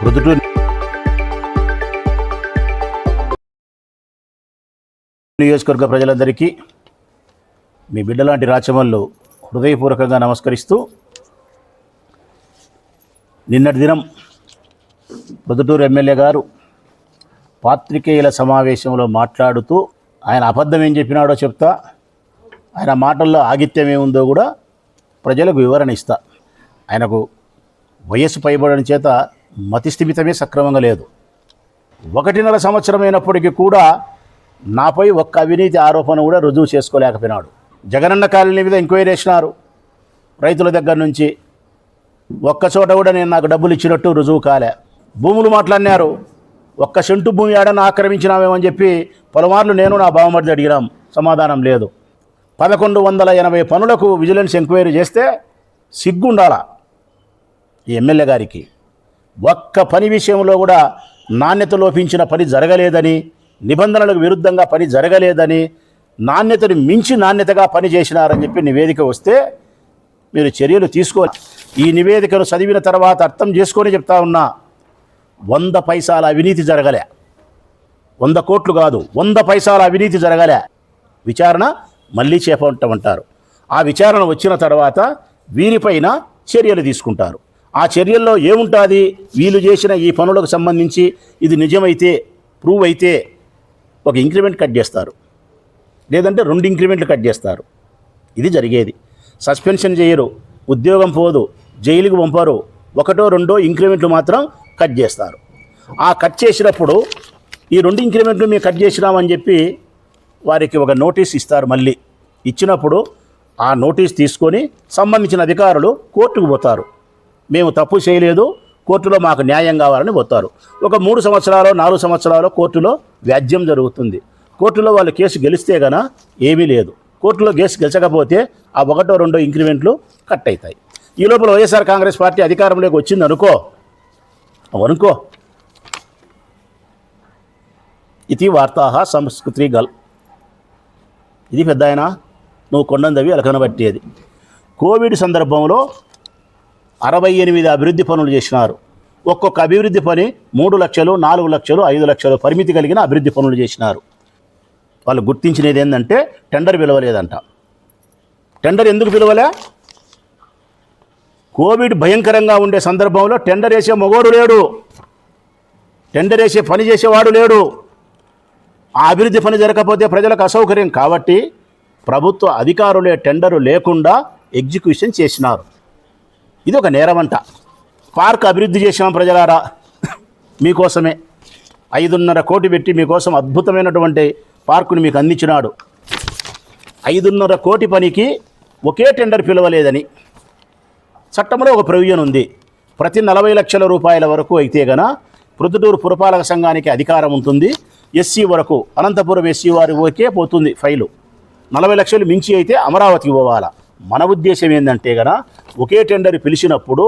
ప్రొద్దుటూరు నియోజకవర్గ ప్రజలందరికీ మీ బిడ్డలాంటి రాచమల్లు హృదయపూర్వకంగా నమస్కరిస్తూ నిన్నటి దినం ప్రొద్దుటూరు ఎమ్మెల్యే గారు పాత్రికేయుల సమావేశంలో మాట్లాడుతూ ఆయన అబద్ధం ఏం చెప్పినాడో చెప్తా ఆయన మాటల్లో ఆగిత్యం ఏముందో కూడా ప్రజలకు వివరణ ఇస్తా. ఆయనకు వయస్సు పైబడిన చేత మతి స్థిమితమే సక్రమంగా లేదు. ఒకటిన్నర సంవత్సరమైనప్పటికీ కూడా నాపై ఒక్క అవినీతి ఆరోపణ కూడా రుజువు చేసుకోలేకపోయినాడు. జగనన్న కాలనీ మీద ఎంక్వైరీ చేసినారు. రైతుల దగ్గర నుంచి ఒక్క చోట కూడా నేను నాకు డబ్బులు ఇచ్చినట్టు రుజువు కాలే. భూములు మాట్లాడినారు. ఒక్క సెంటు భూమి ఆడని ఆక్రమించినామేమని చెప్పి పలుమార్లు నేను నా బావమరిది అడిగినాం. సమాధానం లేదు. పదకొండు వందల ఎనభై పనులకు విజిలెన్స్ ఎంక్వైరీ చేస్తే సిగ్గుండాల ఈ ఎమ్మెల్యే గారికి. ఒక్క పని విషయంలో కూడా నాణ్యత లోపించిన పని జరగలేదని నిబంధనలకు విరుద్ధంగా పని జరగలేదని నాణ్యతను మించి నాణ్యతగా పని చేసినారని చెప్పి నివేదిక వస్తే మీరు చర్యలు తీసుకోవాలి. ఈ నివేదికను చదివిన తర్వాత అర్థం చేసుకొని చెప్తా ఉన్నా వంద పైసాల అవినీతి జరగలే. వంద కోట్లు కాదు వంద పైసాల అవినీతి జరగలే. విచారణ మళ్ళీ చేపట్టమంటారు. ఆ విచారణ వచ్చిన తర్వాత వీరిపైన చర్యలు తీసుకుంటారు. ఆ చర్యల్లో ఏముంటుంది? వీళ్ళు చేసిన ఈ పనులకు సంబంధించి ఇది నిజమైతే ప్రూవ్ అయితే ఒక ఇంక్రిమెంట్ కట్ చేస్తారు. లేదంటే రెండు ఇంక్రిమెంట్లు కట్ చేస్తారు. ఇది జరిగేది. సస్పెన్షన్ చేయరు. ఉద్యోగం పోదు. జైలుకు పంపరు. ఒకటో రెండో ఇంక్రిమెంట్లు మాత్రం కట్ చేస్తారు. ఆ కట్ చేసినప్పుడు ఈ రెండు ఇంక్రిమెంట్లు మేము కట్ చేసినామని చెప్పి వారికి ఒక నోటీస్ ఇస్తారు మళ్ళీ. ఇచ్చినప్పుడు ఆ నోటీస్ తీసుకొని సంబంధించిన అధికారులు కోర్టుకు పోతారు. మేము తప్పు చేయలేదు కోర్టులో మాకు న్యాయం కావాలని పోతారు. ఒక మూడు సంవత్సరాలు నాలుగు సంవత్సరాలు కోర్టులో వ్యాజ్యం జరుగుతుంది. కోర్టులో వాళ్ళు కేసు గెలిస్తే గన ఏమీ లేదు. కోర్టులో కేసు గెలిచకపోతే ఆ ఒకటో రెండో ఇంక్రిమెంట్లు కట్ అవుతాయి ఈ లోపల వైఎస్ఆర్ కాంగ్రెస్ పార్టీ అధికారంలోకి వచ్చింది అనుకో అనుకో. ఇది వార్తా సంస్కృతి గల్. ఇది పెద్ద ఆయన నువ్వు కొండందవి అలకనబట్టేది. కోవిడ్ సందర్భంలో అరవై ఎనిమిది అభివృద్ధి పనులు చేసినారు. ఒక్కొక్క అభివృద్ధి పని మూడు లక్షలు నాలుగు లక్షలు ఐదు లక్షలు పరిమితి కలిగిన అభివృద్ధి పనులు చేసినారు. వాళ్ళు గుర్తించినది ఏంటంటే టెండర్ పిలవలేదంట. టెండర్ ఎందుకు పిలవలే? కోవిడ్ భయంకరంగా ఉండే సందర్భంలో టెండర్ వేసే మగోడు లేడు. టెండర్ వేసే పని చేసేవాడు లేడు. ఆ అభివృద్ధి పని జరగకపోతే ప్రజలకు అసౌకర్యం. కాబట్టి ప్రభుత్వ అధికారులే టెండరు లేకుండా ఎగ్జిక్యూషన్ చేసినారు. ఇది ఒక నేరమంట. పార్క్ అభివృద్ధి చేసాం ప్రజలారా. మీకోసమే. ఐదున్నర కోటి పెట్టి మీకోసం అద్భుతమైనటువంటి పార్కుని మీకు అందించినాడు. ఐదున్నర కోటి పనికి ఒకే టెండర్ పిలవలేదని. చట్టంలో ఒక ప్రొవిజన్ ఉంది. ప్రతి నలభై లక్షల రూపాయల వరకు అయితే గన ప్రొద్దుటూరు పురపాలక సంఘానికి అధికారం ఉంటుంది. ఎస్సీ వరకు అనంతపురం ఎస్సీ వారి ఓకే పోతుంది ఫైలు. నలభై లక్షలు మించి అయితే అమరావతికి పోవాలా. మన ఉద్దేశం ఏంటంటే గన ఒకే టెండర్ పిలిచినప్పుడు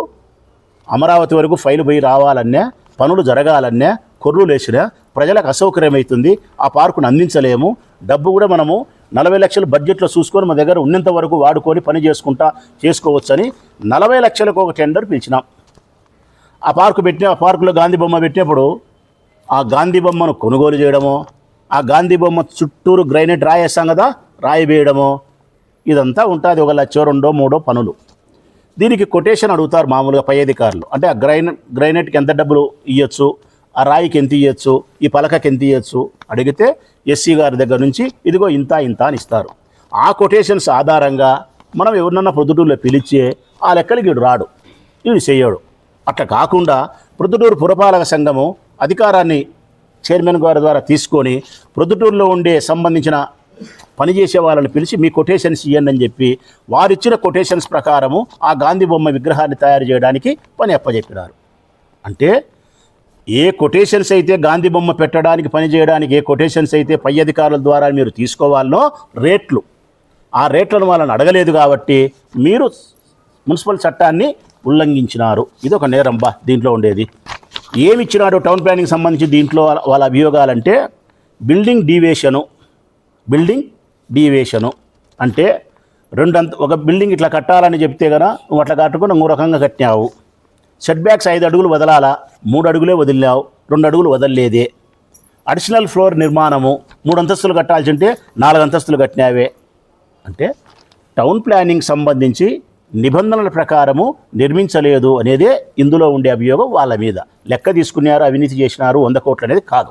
అమరావతి వరకు ఫైలు పోయి రావాలన్నా పనులు జరగాలన్నా కొర్రులు వేసినా ప్రజలకు అసౌకర్యమవుతుంది ఆ పార్కును అందించలేము. డబ్బు కూడా మనము నలభై లక్షల బడ్జెట్లో చూసుకొని మా దగ్గర ఉన్నంత వరకు వాడుకొని పని చేసుకుంటా చేసుకోవచ్చని నలభై లక్షలకు ఒక టెండర్ పిలిచినాం. ఆ పార్కు పెట్టిన ఆ పార్కులో గాంధీ బొమ్మ పెట్టినప్పుడు ఆ గాంధీ బొమ్మను కొనుగోలు చేయడమో ఆ గాంధీ బొమ్మ చుట్టూరు గ్రైనేట్ రాయేస్తాం కదా రాయి వేయడమో ఇదంతా ఉంటుంది ఒక లచ్చో రెండో మూడో పనులు. దీనికి కొటేషన్ అడుగుతారు మామూలుగా పై అధికారులు. అంటే ఆ గ్రైన్ గ్రైనేట్కి ఎంత డబ్బులు ఇవ్వచ్చు ఆ రాయికి ఎంత ఇవ్వచ్చు ఈ పలకకి ఎంత ఇవ్వచ్చు అడిగితే ఎస్సీ గారి దగ్గర నుంచి ఇదిగో ఇంత ఇంత అని ఇస్తారు. ఆ కొటేషన్స్ ఆధారంగా మనం ఎవరినన్నా ప్రొద్దుటూరులో పిలిచే ఆ లెక్కలకి వీడు రాడు. వీడు చేయడు అట్లా కాకుండా ప్రొద్దుటూరు పురపాలక సంఘము అధికారాన్ని చైర్మన్ గారి ద్వారా తీసుకొని ప్రొద్దుటూరులో ఉండే సంబంధించిన పనిచేసే వాళ్ళని పిలిచి మీ కొటేషన్స్ ఇవ్వండి అని చెప్పి వారిచ్చిన కొటేషన్స్ ప్రకారము ఆ గాంధీ బొమ్మ విగ్రహాన్ని తయారు చేయడానికి పని అప్పచెప్పినారు అంటే ఏ కొటేషన్స్ అయితే గాంధీ బొమ్మ పెట్టడానికి పని చేయడానికి ఏ కొటేషన్స్ అయితే పై అధికారుల ద్వారా మీరు తీసుకోవాలనో రేట్లు. ఆ రేట్లను వాళ్ళని అడగలేదు కాబట్టి మీరు మున్సిపల్ చట్టాన్ని ఉల్లంఘించినారు. ఇది ఒక నేరం బా దీంట్లో ఉండేది. ఏమిచ్చినాడు టౌన్ ప్లానింగ్ సంబంధించి దీంట్లో వాళ్ళ- వాళ్ళ అభియోగాలంటే బిల్డింగ్ డీవేషను. బిల్డింగ్ డీవేషను. అంటే రెండంత ఒక బిల్డింగ్ ఇట్లా కట్టాలని చెప్తే కదా నువ్వు అట్లా కట్టుకుని ఇంకో రకంగా కట్టినావు. సెట్ బ్యాక్స్ ఐదు అడుగులు వదలాలా? మూడు అడుగులే వదిలినావు. రెండు అడుగులు వదలలేదే. అడిషనల్ ఫ్లోర్ నిర్మాణము మూడు అంతస్తులు కట్టాల్సి ఉంటే నాలుగు అంతస్తులు కట్టినావే. అంటే టౌన్ ప్లానింగ్ సంబంధించి నిబంధనల ప్రకారము నిర్మించలేదు అనేదే ఇందులో ఉండే అభియోగం వాళ్ళ మీద. లెక్క తీసుకున్నారు అవినీతి చేసినారు వంద కోట్లు అనేది కాదు.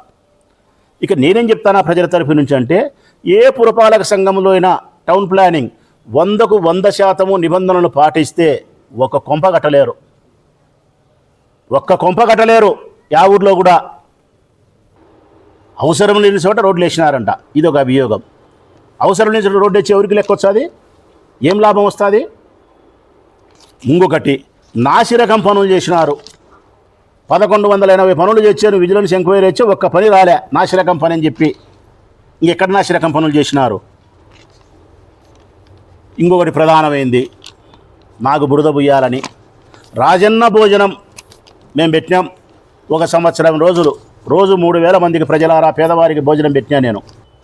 ఇక నేనేం చెప్తానా ప్రజల తరఫు నుంచి అంటే ఏ పురపాలక సంఘంలో అయినా టౌన్ ప్లానింగ్ వందకు వంద శాతము నిబంధనలు పాటిస్తే ఒక కొంప కట్టలేరు. ఒక్క కొంప కట్టలేరు. యా ఊర్లో కూడా అవసరం లేని చోట రోడ్లు వేసినారంట. ఇది ఒక అభియోగం అవసరం లేని చోట రోడ్డు వేసి ఎవరికి లెక్క వస్తుంది? ఏం లాభం వస్తుంది? ఇంకొకటి నాసిరకం పనులు చేసినారు. పదకొండు వందల ఎనభై పనులు చేశారు. విజిలెన్స్ ఎంక్వైరీ వచ్చి ఒక్క పని రాలే. నాసిరకం పని అని చెప్పి ఇంకెక్కడ నాసిరకం పనులు చేసినారు? ఇంకొకటి ప్రధానమైంది నాకు బురద బుయ్యాలని. రాజన్న భోజనం మేము పెట్టినాం. ఒక సంవత్సరం రోజులు రోజు మూడు వేల మందికి ప్రజలారా పేదవారికి భోజనం పెట్టినా నేను.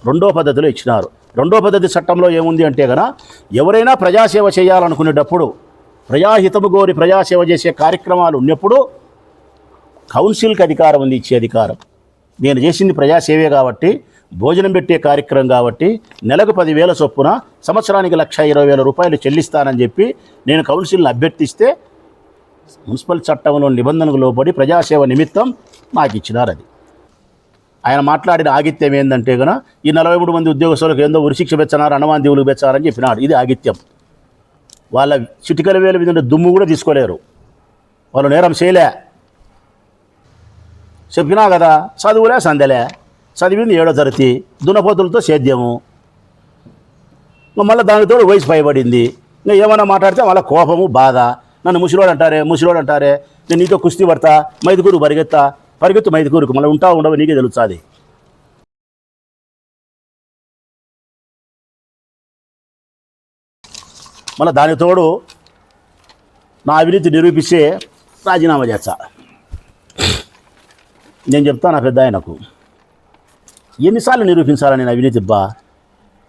రెండో పద్ధతిలో ఇచ్చినారు. రెండో పద్ధతి చట్టంలో ఏముంది అంటే కదా ఎవరైనా ప్రజాసేవ చేయాలనుకునేటప్పుడు ప్రజాహితము గోరి ప్రజాసేవ చేసే కార్యక్రమాలు ఉన్నప్పుడు కౌన్సిల్కి అధికారం ఉంది ఇచ్చే అధికారం. నేను చేసింది ప్రజాసేవే కాబట్టి భోజనం పెట్టే కార్యక్రమం కాబట్టి నెలకు పదివేల చొప్పున సంవత్సరానికి లక్ష ఇరవై వేల రూపాయలు చెల్లిస్తానని చెప్పి నేను కౌన్సిల్ని అభ్యర్థిస్తే మున్సిపల్ చట్టంలో నిబంధనకు లోబడి ప్రజాసేవ నిమిత్తం నాకు ఇచ్చినారు అది. ఆయన మాట్లాడిన ఆగిత్యం ఏంటంటే గన ఈ నలభై మూడు మంది ఉద్యోగస్తులకు ఏందో ఉరిశిక్ష పెచ్చనారు అనవాన్ దీవులకు పెంచారని చెప్పినాడు. ఇది ఆగిత్యం. వాళ్ళ చిటికల వేల మీద దుమ్ము కూడా తీసుకోలేరు. వాళ్ళు నేరం చేయలే. చెప్పినా కదా చదువులే సందలే. చదివింది ఏడో తరగతి దున్నపోతులతో సేద్యము. మళ్ళీ దానితో వయసు పైబడింది. ఇంకా ఏమైనా మాట్లాడితే మళ్ళీ కోపము బాధ. నన్ను ముసిలోడు అంటారే ముసిలోడు అంటారే నేను నీతో కుస్తీ పడతా మైదుకూరు పరిగెత్తా పరిగెత్తు మైదుకూరుకు మళ్ళీ ఉంటా ఉండవు నీకే తెలుస్తుంది. మళ్ళీ దాని తోడు నా అవినీతి నిరూపిస్తే రాజీనామా చేస్తా. నేను చెప్తాను నా పెద్ద ఆయనకు. ఎన్నిసార్లు నిరూపించాలని నేను అవినీతి బా.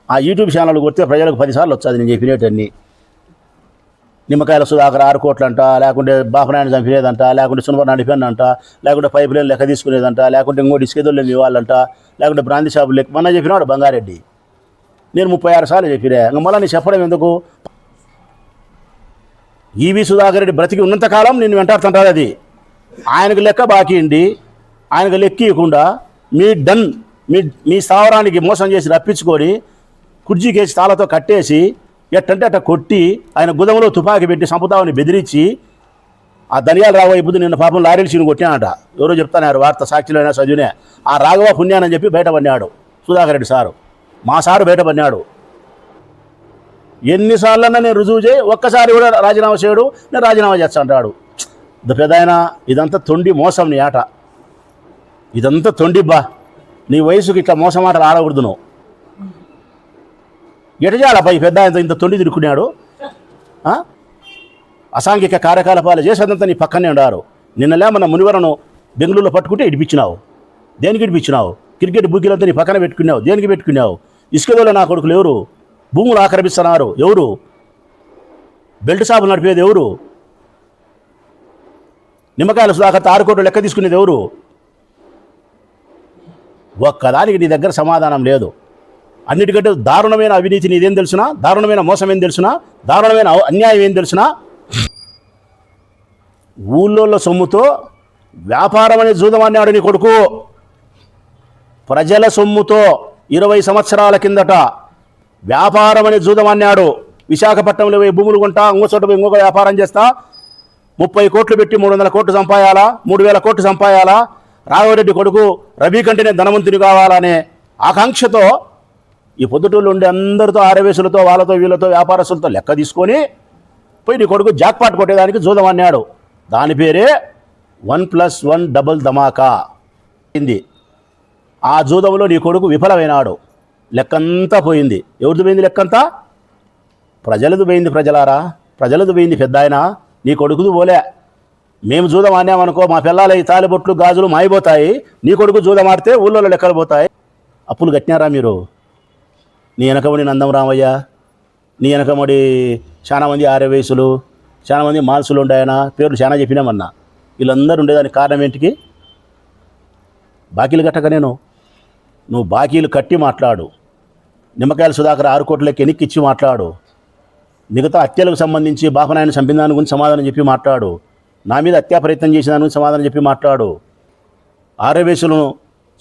ఆ యూట్యూబ్ ఛానల్ కొడితే ప్రజలకు పదిసార్లు వచ్చాది నేను చెప్పినట్టన్ని నిమ్మకాయల సుధాకర్ ఆరు కోట్లంట లేకుంటే బాపనాయన చంపినేదంట లేకుంటే సునప నడిపోయినంట లేకుంటే పైపు లైన్ లెక్క తీసుకునేదంట లేకుంటే ఇంకోటి ఇసుకేదోళ్ళు ఇవ్వాలంట లేకుంటే బ్రాంతి షాపులు లెక్క మొన్న చెప్పినాడు బంగారెడ్డి. నేను ముప్పై ఆరు సార్లు చెప్పినా. ఇంకా మళ్ళీ నేను చెప్పడం ఎందుకు? ఈవి సుధాకర్ రెడ్డి బ్రతికి ఉన్నంతకాలం నేను వెంటాడుతుంటాడు అది. ఆయనకు లెక్క బాకీ అండి ఆయనకు లెక్క ఇవ్వకుండా మీ డన్ మీ మీ స్థావరానికి మోసం చేసి రప్పించుకొని కుర్జీకేసి తాళతో కట్టేసి ఎట్టంటే అట్ట కొట్టి ఆయన గుదంలో తుపాకీ పెట్టి సంపుతామని బెదిరించి ఆ ధనియాల రాఘవ బుద్ధి నిన్న పాపం లారీలు చీని కొట్టానట ఎవరో చెప్తాను వార్త సాక్షిలోనే చదివినే ఆ రాఘవ పుణ్యానని చెప్పి బయటపడినాడు సుధాకర్ రెడ్డి సారు. మా సారు బయటపడినాడు. ఎన్నిసార్లన్నా నేను రుజువు చేయి ఒక్కసారి కూడా రాజీనామా చేయడు నేను రాజీనామా చేస్తా అంటాడు. పెద్ద ఇదంతా తొండి మోసం నీ ఆట. ఇదంతా తొండిబ్బా. నీ వయసుకి ఇట్లా మోసం ఆటలు ఆడకూడదు నువ్వు. ఎటజాలపై పెద్ద ఆయన ఇంత తొండి తిరుక్కున్నాడు? అసాంఘిక కార్యకలాపాలు చేసేదంతా నీ పక్కనే ఉండారు. నిన్నలే మన మునివరను బెంగళూరులో పట్టుకుంటే ఇడిపించినావు. దేనికి ఇడిపించినావు? క్రికెట్ బుగ్గీలంతా నీ పక్కన పెట్టుకున్నావు. దేనికి పెట్టుకున్నావు? ఇసుకదోలో నా కొడుకులు ఎవరు? భూములు ఆక్రమిస్తున్నారు ఎవరు? బెల్ట్ షాపులు నడిపేది ఎవరు? నిమ్మకాయల సుధాకర్ ఆరు కోట్లు లెక్క తీసుకునేది ఎవరు? ఒక్కదానికి నీ దగ్గర సమాధానం లేదు. అన్నిటికంటే దారుణమైన అవినీతి నీదేం తెలుసునా? దారుణమైన మోసం ఏం తెలుసునా? దారుణమైన అన్యాయం ఏం తెలుసునా? ఊళ్ళో సొమ్ముతో వ్యాపారం అనే జూదమన్నాడు నీ కొడుకు. ప్రజల సొమ్ముతో ఇరవై సంవత్సరాల కిందట వ్యాపారం అనే జూదమన్నాడు విశాఖపట్నంలో పోయి భూములు కొంటా ఇంకో చోట పోయి ఇంకొక వ్యాపారం చేస్తా. ముప్పై కోట్లు పెట్టి మూడు వందల కోట్లు సంపాయాలా? మూడు వేల కోట్లు సంపాయాలా? రాఘవరెడ్డి కొడుకు రవి కంటేనే ధనవంతుని కావాలనే ఆకాంక్షతో ఈ పొద్దుటూళ్ళు ఉండే అందరితో ఆరవేసులతో వాళ్ళతో వీళ్ళతో వ్యాపారస్తులతో లెక్క తీసుకొని పోయి నీ కొడుకు జాక్పాట్ కొట్టేదానికి చూద్దామన్నాడు దాని పేరే వన్ ప్లస్ వన్ డబుల్ ధమాకా అయింది. ఆ జూదంలో నీ కొడుకు విఫలమైనాడు. లెక్కంతా పోయింది. ఎవరిది పోయింది లెక్కంతా? ప్రజలది పోయింది ప్రజలారా. ప్రజలది పోయింది పెద్ద ఆయన నీ కొడుకుది పోలే. మేము జూదం ఆడామనుకో మా పిల్లల ఈ తాలిబొట్లు గాజులు మాయిపోతాయి. నీ కొడుకు జూదం ఆడితే ఊళ్ళో లెక్కలు పోతాయి. అప్పులు కట్టినారా మీరు? నీ వెనకబడి నందం రామయ్య నీ వెనకబడి చాలా మంది ఆర్య చాలా మంది మాల్సులు ఉండాయన? పేర్లు చాలా చెప్పినామన్నా. వీళ్ళందరూ ఉండేదానికి కారణం ఏంటికి? బాకీలు కట్టక నేను. నువ్వు బాకీలు కట్టి మాట్లాడు. నిమ్మకాయల సుధాకర్ ఆరు కోట్లకి ఎనిక్కిచ్చి మాట్లాడు. మిగతా హత్యలకు సంబంధించి బాపనాయన చంపిన దాని గురించి సమాధానం చెప్పి మాట్లాడు. నా మీద హత్యా ప్రయత్నం చేసిన సమాధానం చెప్పి మాట్లాడు. ఆర్యవేశులను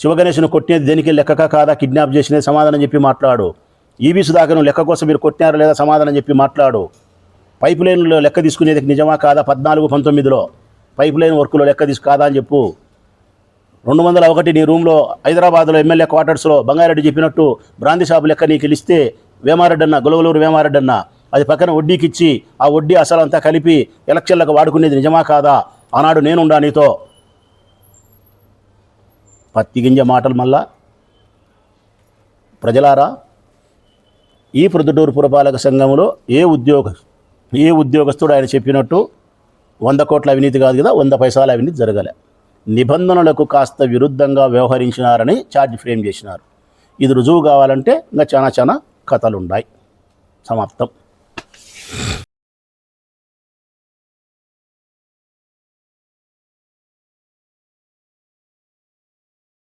శివగణేశును కొట్టినది దేనికి లెక్కక కాదా? కిడ్నాప్ చేసినది సమాధానం చెప్పి మాట్లాడు. ఈవీ సుధాకర్ను లెక్క కోసం మీరు కొట్టినారా లేదా సమాధానం చెప్పి మాట్లాడు. పైప్ లైన్లో లెక్క తీసుకునేది నిజమా కాదా? పద్నాలుగు పంతొమ్మిదిలో పైప్ లైన్ వర్క్లో లెక్క తీసుకు కాదా అని చెప్పు. రెండు వందల ఒకటి నీ రూమ్లో హైదరాబాద్లో ఎమ్మెల్యే క్వార్టర్స్లో బంగారెడ్డి చెప్పినట్టు బ్రాంతి షాపు లెక్క నీకు ఇస్తే వేమారెడ్డి అన్న గొలవలూరు వేమారెడ్డి అన్న అది పక్కన వడ్డీకి ఇచ్చి ఆ వడ్డీ అసలంతా కలిపి ఎలక్షన్లకు వాడుకునేది నిజమా కాదా? ఆనాడు నేనుండా నీతో. పత్తి గింజ మాటలు మళ్ళా ప్రజలారా ఈ ప్రొద్దుటూరు పురపాలక సంఘంలో ఏ ఉద్యోగ ఏ ఉద్యోగస్తుడు ఆయన చెప్పినట్టు వంద కోట్ల అవినీతి కాదు కదా వంద పైసల అవినీతి జరగలే. నిబంధనలకు కాస్త విరుద్ధంగా వ్యవహరించినారని ఛార్జ్ ఫ్రేమ్ చేసినారు. ఇది రుజువు కావాలంటే ఇంకా చాలా చాలా కథలు ఉన్నాయి సమాప్తం.